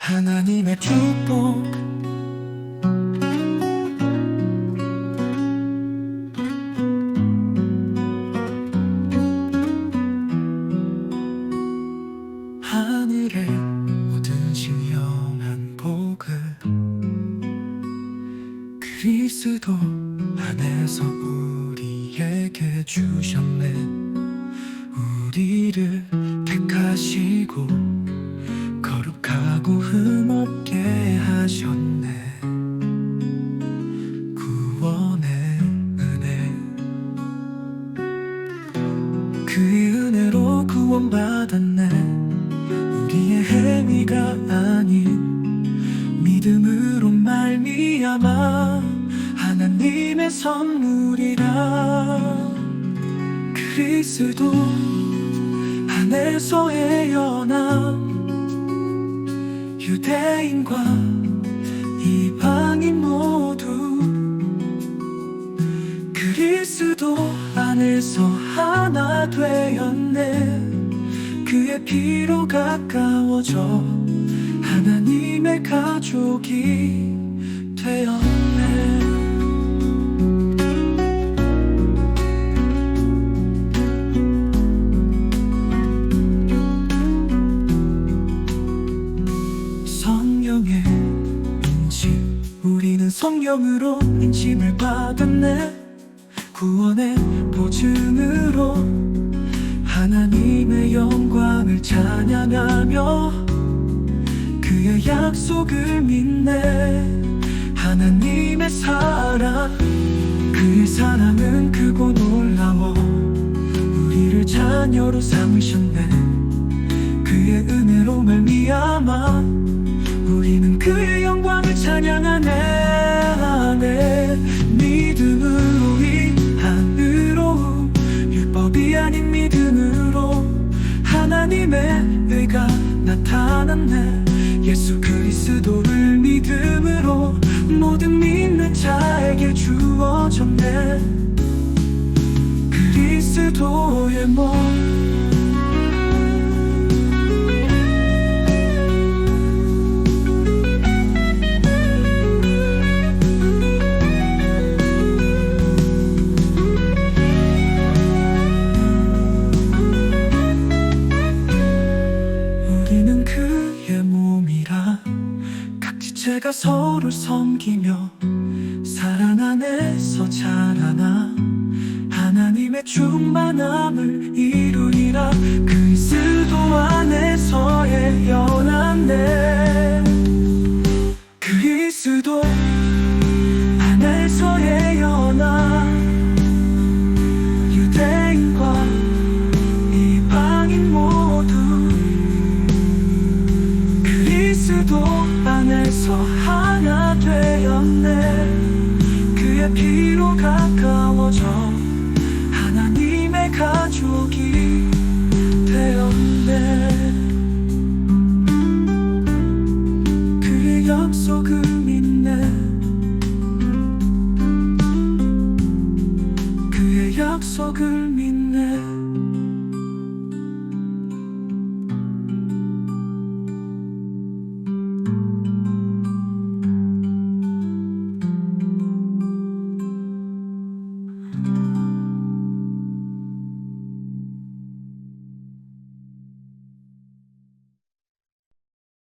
하나님의 축복. 하늘의 모든 신령한 복을 그리스도 안에서 우리에게 주셨네. 우리를 택하시고 그 은혜로 구원받았네. 우리의 행위가 아닌 믿음으로 말미암아 하나님의 선물이라. 그리스도 안에서의 연합 유대인과 이방인 모두. 그리스도 안에서 하나 되었네. 그의 피로 가까워져 하나님의 가족이 되었네. 성령의 인침 우리는 성령으로 인침을 받았네 구원의 보증으로 하나님의 영광을 찬양하며 그의 약속을 믿네. 하나님의 사랑 그의 사랑은 크고 놀라워 우리를 자녀로 삼으셨네. 그의 은혜로 말미암아 우리는 그의 영광을 찬양하네 나타났네. 예수 그리스도를 믿음으로 모든 믿는 자에게 주어졌네. 그리스도의 몸 각 지체가 서로 섬기며 사랑 안에서 자라나 하나님의 충만함을 이루리라. 그리스도 안에서의 연합네 하였네. 그의 피로 가까워져 하나님의 가족이 되었네. 그의 약속은 믿네. 그의 약속을 믿네.